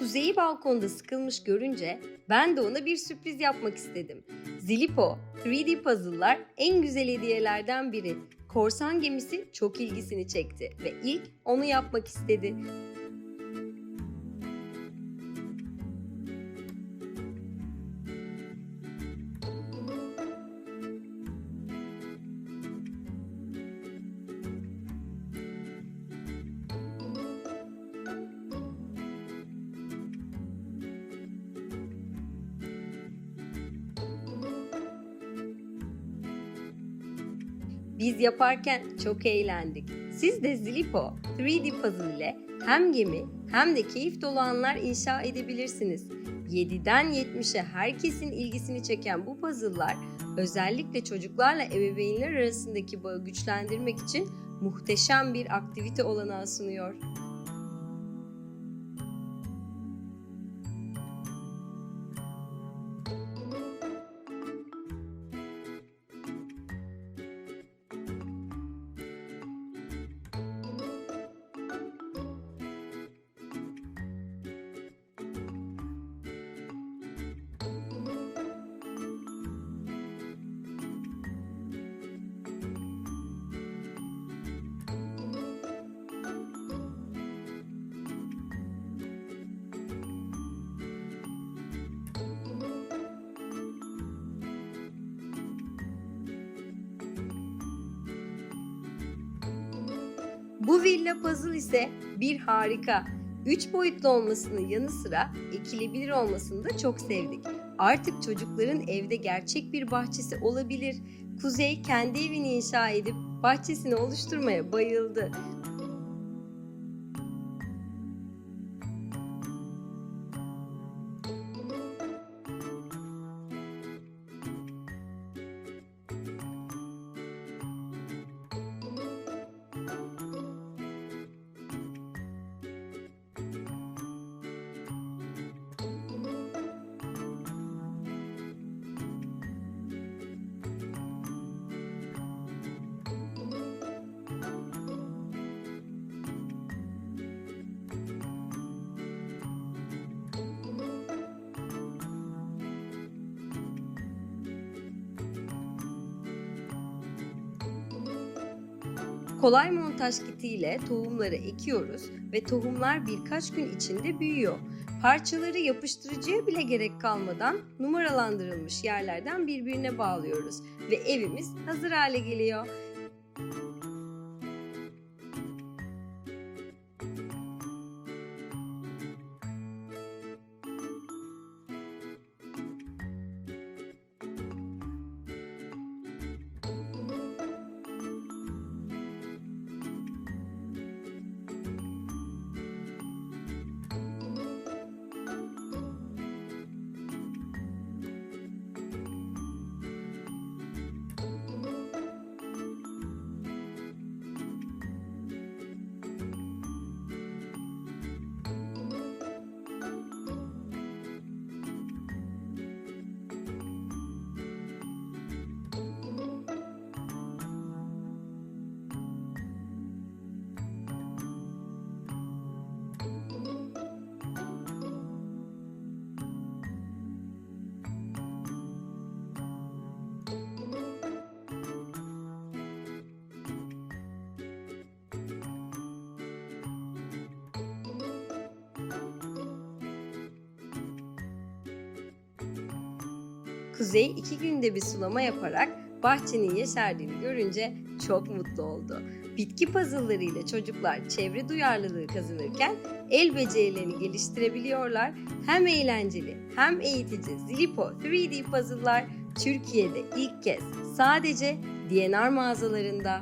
Kuzey'i balkonda sıkılmış görünce ben de ona bir sürpriz yapmak istedim. Zilipo, 3D puzzle'lar en güzel hediyelerden biri. Korsan gemisi çok ilgisini çekti ve ilk onu yapmak istedi. Biz yaparken çok eğlendik. Siz de Zilipo 3D puzzle ile hem gemi hem de keyif dolu anlar inşa edebilirsiniz. 7'den 70'e herkesin ilgisini çeken bu puzzle'lar özellikle çocuklarla ebeveynler arasındaki bağı güçlendirmek için muhteşem bir aktivite olanağı sunuyor. Bu villa puzzle ise bir harika. Üç boyutlu olmasının yanı sıra ekilebilir olmasını da çok sevdik. Artık çocukların evde gerçek bir bahçesi olabilir. Kuzey kendi evini inşa edip bahçesini oluşturmaya bayıldı. Kolay montaj kitiyle tohumları ekiyoruz ve tohumlar birkaç gün içinde büyüyor. Parçaları yapıştırıcıya bile gerek kalmadan numaralandırılmış yerlerden birbirine bağlıyoruz ve evimiz hazır hale geliyor. Kuzey iki günde bir sulama yaparak bahçenin yeşerdiğini görünce çok mutlu oldu. Bitki puzzle'larıyla çocuklar çevre duyarlılığı kazanırken el becerilerini geliştirebiliyorlar. Hem eğlenceli hem eğitici Zilipo 3D puzzle'lar Türkiye'de ilk kez sadece DNR mağazalarında